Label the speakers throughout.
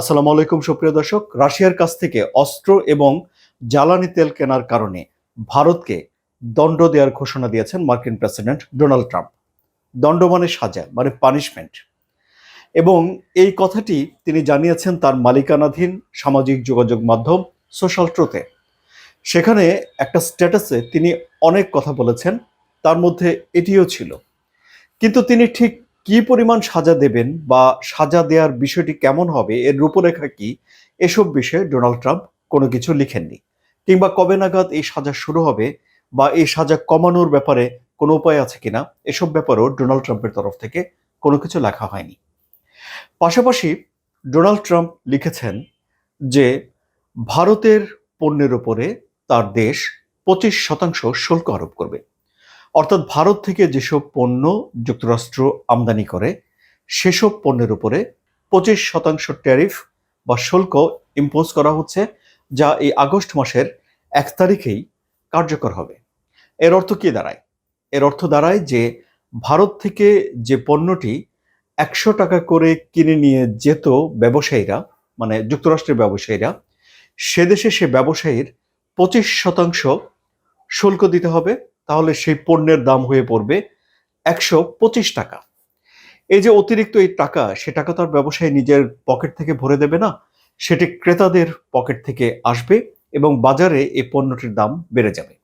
Speaker 1: আসসালামু আলাইকুম, সুপ্রিয় দর্শক। রাশিয়ার কাছ থেকে অস্ত্র এবং জ্বালানি তেল কেনার কারণে ভারতকে দণ্ড দেওয়ার ঘোষণা দিয়েছেন মার্কিন প্রেসিডেন্ট ডোনাল্ড ট্রাম্প। দণ্ড মানে সাজা মানে পানিশমেন্ট। এবং এই কথাটি তিনি জানিয়েছেন তার মালিকানাধীন সামাজিক যোগাযোগ মাধ্যম সোশ্যাল ট্রুথে। সেখানে একটা স্ট্যাটাসে তিনি অনেক কথা বলেছেন, তার মধ্যে এটিও ছিল। কিন্তু তিনি ঠিক কি পরিমাণ সাজা দেবেন বা সাজা দেওয়ার বিষয়টি কেমন হবে, এর রূপরেখা কি, এসব বিষয়ে ডোনাল্ড ট্রাম্প কোনো কিছু লিখেননি। কিংবা কবে নাগাদ এই সাজা শুরু হবে বা এই সাজা কমানোর ব্যাপারে কোনো উপায় আছে কিনা, এসব ব্যাপারেও ডোনাল্ড ট্রাম্পের তরফ থেকে কোনো কিছু লেখা হয়নি। পাশাপাশি ডোনাল্ড ট্রাম্প লিখেছেন যে, ভারতের পণ্যের উপরে তার দেশ পঁচিশ শতাংশ শুল্ক আরোপ করবে। অর্থাৎ ভারত থেকে যেসব পণ্য যুক্তরাষ্ট্র আমদানি করে, সেসব পণ্যের উপরে পঁচিশ শতাংশ ট্যারিফ বা শুল্ক ইম্পোজ করা হচ্ছে, যা এই আগস্ট মাসের এক তারিখেই কার্যকর হবে। এর অর্থ কি দাঁড়ায়? এর অর্থ দাঁড়ায় যে ভারত থেকে যে পণ্যটি একশো টাকা করে কিনে নিয়ে যেত ব্যবসায়ীরা মানে যুক্তরাষ্ট্রের ব্যবসায়ীরা, সে দেশে সে ব্যবসায়ীর পঁচিশ শতাংশ শুল্ক দিতে হবে তাহলে সেই পণ্যের দাম হয়ে পড়বে একশো পঁচিশ টাকা। এই যে অতিরিক্ত এই টাকা, সে টাকা তো আর ব্যবসায়ী নিজের পকেট থেকে ভরে দেবে না, সেটি ক্রেতাদের পকেট থেকে আসবে এবং বাজারে এই পণ্যটির দাম বেড়ে যাবে।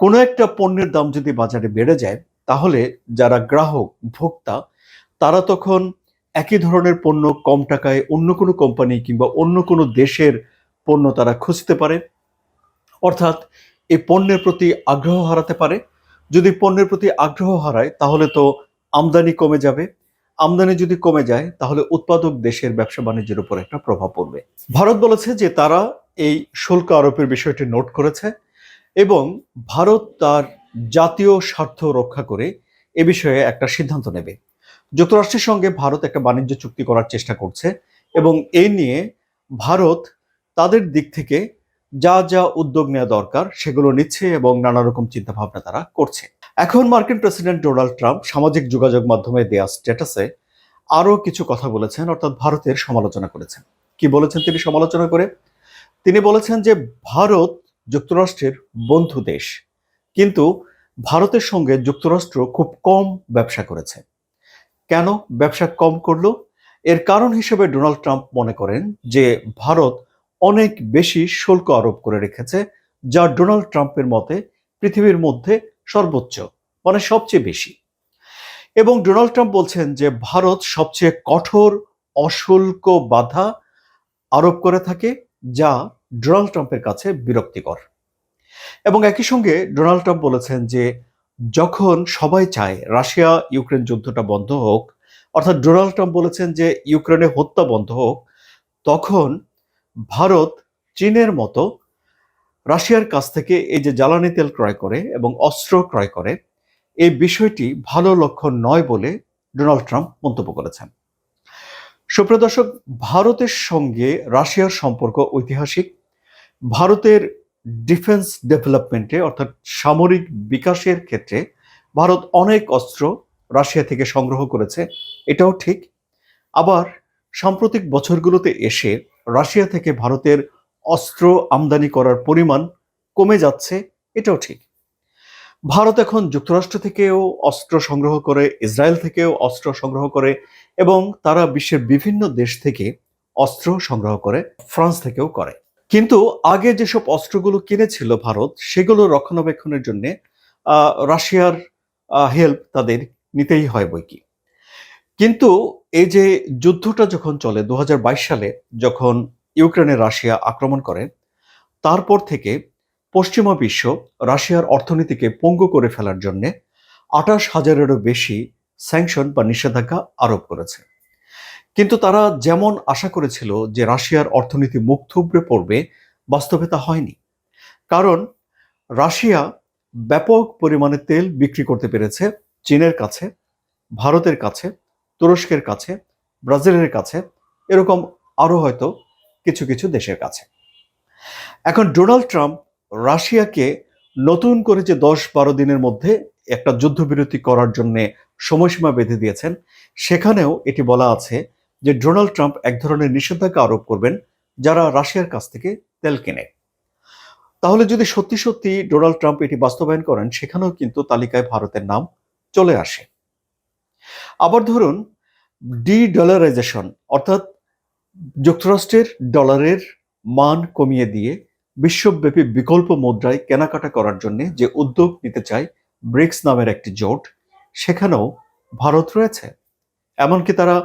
Speaker 1: কোনো একটা পণ্যের দাম যদি বাজারে বেড়ে যায়, তাহলে যারা গ্রাহক, ভোক্তা, তারা তখন একই ধরনের পণ্য কম টাকায় অন্য কোনো কোম্পানি কিংবা অন্য কোনো দেশের পণ্য তারা খুঁজতে পারে। অর্থাৎ এই পণ্যের প্রতি আগ্রহ হারাতে পারে। যদি পণ্যের প্রতি আগ্রহ হারায়, তাহলে তো আমদানি কমে যাবে। আমদানি যদি কমে যায়, তাহলে উৎপাদক দেশের ব্যবসা বাণিজ্যের উপর একটা প্রভাব পড়বে। ভারত বলেছে যে তারা এই শুল্ক আরোপের বিষয়টি নোট করেছে এবং ভারত তার জাতীয় স্বার্থ রক্ষা করে এ বিষয়ে একটা সিদ্ধান্ত নেবে। যুক্তরাষ্ট্রের সঙ্গে ভারত একটা বাণিজ্য চুক্তি করার চেষ্টা করছে এবং এই নিয়ে ভারত তাদের দিক থেকে যা যা উদ্যোগ নেওয়া দরকার সেগুলো নিচ্ছে এবং নানা রকম চিন্তা ভাবনা তারা করছে। এখন মার্কিন প্রেসিডেন্ট ডোনাল্ড ট্রাম্প সামাজিক যোগাযোগ মাধ্যমে দেয়া স্ট্যাটাসে আরও কিছু কথা বলেছেন, অর্থাৎ ভারতের সমালোচনা করেছেন। কি বলেছেন তিনি সমালোচনা করে? তিনি বলেছেন যে ভারত যুক্তরাষ্ট্রের বন্ধু দেশ, কিন্তু ভারতের সঙ্গে যুক্তরাষ্ট্র খুব কম ব্যবসা করেছে। কেন ব্যবসা কম করল? এর কারণ হিসেবে ডোনাল্ড ট্রাম্প মনে করেন যে ভারত অনেক বেশি শুল্ক আরোপ করে রেখেছে, যা ডোনাল্ড ট্রাম্পের মতে পৃথিবীর মধ্যে সর্বোচ্চ মানে সবচেয়ে বেশি। এবং ডোনাল্ড ট্রাম্প বলছেন যে ভারত সবচেয়ে কঠোর, অশুল্ক বাধা আরোপ করে থাকে, যা ডোনাল্ড ট্রাম্পের কাছে বিরক্তিকর। এবং একই সঙ্গে ডোনাল্ড ট্রাম্প বলেছেন যে যখন সবাই চায় রাশিয়া ইউক্রেন যুদ্ধটা বন্ধ হোক, অর্থাৎ ডোনাল্ড ট্রাম্প বলেছেন যে ইউক্রেনে হত্যা বন্ধ হোক, তখন ভারত চীনের মতো রাশিয়ার কাছ থেকে এই যে জ্বালানি তেল ক্রয় করে এবং অস্ত্র ক্রয় করে, এই বিষয়টি ভালো লক্ষণ নয় বলে ডোনাল্ড ট্রাম্প মন্তব্য করেছেন। সুপ্রিয় দর্শক, ভারতের সঙ্গে রাশিয়ার সম্পর্ক ঐতিহাসিক। ভারতের ডিফেন্স ডেভেলপমেন্টে অর্থাৎ সামরিক বিকাশের ক্ষেত্রে ভারত অনেক অস্ত্র রাশিয়া থেকে সংগ্রহ করেছে, এটাও ঠিক। আবার সাম্প্রতিক বছরগুলোতে এসে রাশিয়া থেকে ভারতের অস্ত্র আমদানি করার পরিমাণ কমে যাচ্ছে, এটাও ঠিক। ভারত এখন যুক্তরাষ্ট্র থেকেও অস্ত্র সংগ্রহ করে, ইসরায়েল থেকেও অস্ত্র সংগ্রহ করে এবং তারা বিশ্বের বিভিন্ন দেশ থেকে অস্ত্র সংগ্রহ করে, ফ্রান্স থেকেও করে। কিন্তু আগে যেসব অস্ত্রগুলো কিনেছিল ভারত, সেগুলো রক্ষণাবেক্ষণের জন্য রাশিয়ার হেল্প তাদের নিতেই হয় বই কি কিন্তু এই যে যুদ্ধটা যখন চলে দু হাজার বাইশ সালে, যখন ইউক্রেনে রাশিয়া আক্রমণ করে, তারপর থেকে পশ্চিমা বিশ্ব রাশিয়ার অর্থনীতিকে পঙ্গু করে ফেলার জন্য আঠাশ হাজারেরও বেশি স্যাংশন বা নিষেধাজ্ঞা আরোপ করেছে। কিন্তু তারা যেমন আশা করেছিল যে রাশিয়ার অর্থনীতি মুখ থুবড়ে পড়বে, বাস্তবে তা হয়নি। কারণ রাশিয়া ব্যাপক পরিমাণে তেল বিক্রি করতে পেরেছে চীনের কাছে, ভারতের কাছে তুরস্কের কাছে, ব্রাজিলের কাছে, এরকম আরও হয়তো কিছু কিছু দেশের কাছে। এখন ডোনাল্ড ট্রাম্প রাশিয়াকে নতুন করে যে দশ বারো দিনের মধ্যে একটা যুদ্ধবিরতি করার জন্য সময়সীমা বেঁধে দিয়েছেন, সেখানেও এটি বলা আছে যে ডোনাল্ড ট্রাম্প এক ধরনের নিষেধাজ্ঞা আরোপ করবেন যারা রাশিয়ার কাছ থেকে তেল কেনে। তাহলে যদি সত্যি সত্যি ডোনাল্ড ট্রাম্প এটি বাস্তবায়ন করেন, সেখানেও কিন্তু তালিকায় ভারতের নাম চলে আসে। আবার ধরুন ডি ডলারাইজেশন অর্থাৎ যুক্তরাষ্ট্রের ডলারের মান কমিয়ে দিয়ে বিশ্বব্যাপী বিকল্প মুদ্রায় কেনাকাটা করার জন্য যে উদ্যোগ নিতে চায় ব্রিক্স নামের একটি জোট, সেখানেও ভারত রয়েছে। এমনকি তারা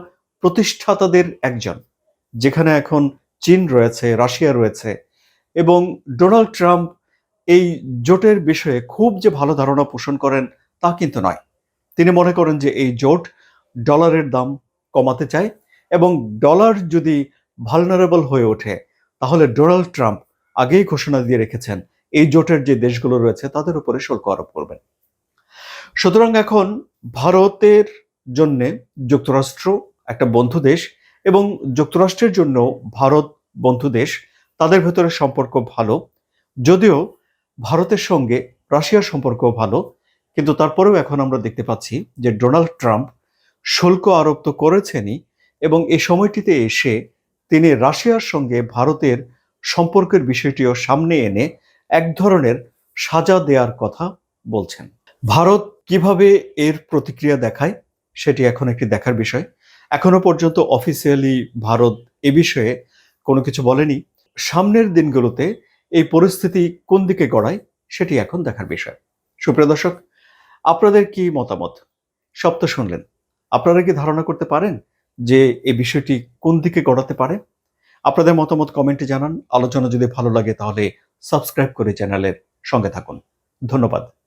Speaker 1: প্রতিষ্ঠাতাদের একজন, যেখানে এখন চীন রয়েছে, রাশিয়া রয়েছে এবং ডোনাল্ড ট্রাম্প এই জোটের বিষয়ে খুব যে ভালো ধারণা পোষণ করেন তা কিন্তু নয়। তিনি মনে করেন যে এই জোট ডলারের দাম কমাতে চায় এবং ডলার যদি ভালনারেবল হয়ে ওঠে, তাহলে ডোনাল্ড ট্রাম্প আগেই ঘোষণা দিয়ে রেখেছেন, এই জোটের যে দেশগুলো রয়েছে তাদের উপরে শুল্ক আরোপ করবেন। সুতরাং এখন ভারতের জন্য যুক্তরাষ্ট্র একটা বন্ধু দেশ এবং যুক্তরাষ্ট্রের জন্য ভারত বন্ধু দেশ, তাদের ভেতরে সম্পর্ক ভালো। যদিও ভারতের সঙ্গে রাশিয়ার সম্পর্ক ভালো, কিন্তু তারপরেও এখন আমরা দেখতে পাচ্ছি যে ডোনাল্ড ট্রাম্প শুল্ক আরোপ তো করেছেনই এবং এই সময়টিতে এসে তিনি রাশিয়ার সঙ্গে ভারতের সম্পর্কের বিষয়টিও সামনে এনে এক ধরনের সাজা দেওয়ার কথা বলছেন। ভারত কীভাবে এর প্রতিক্রিয়া দেখায় সেটি এখন একটি দেখার বিষয়। এখনও পর্যন্ত অফিসিয়ালি ভারত এ বিষয়ে কোনো কিছু বলেনি। সামনের দিনগুলোতে এই পরিস্থিতি কোন দিকে গড়ায় সেটি এখন দেখার বিষয়। সুপ্রিয় দর্শক, আপনাদের কি মতামত? সব তো শুনলেন। আপনারা কি ধারণা করতে পারেন যে এই বিষয়টি কোন দিকে গড়াতে পারে? আপনাদের মতামত কমেন্টে জানান। আলোচনা যদি ভালো লাগে তাহলে সাবস্ক্রাইব করে চ্যানেলের সঙ্গে থাকুন। ধন্যবাদ।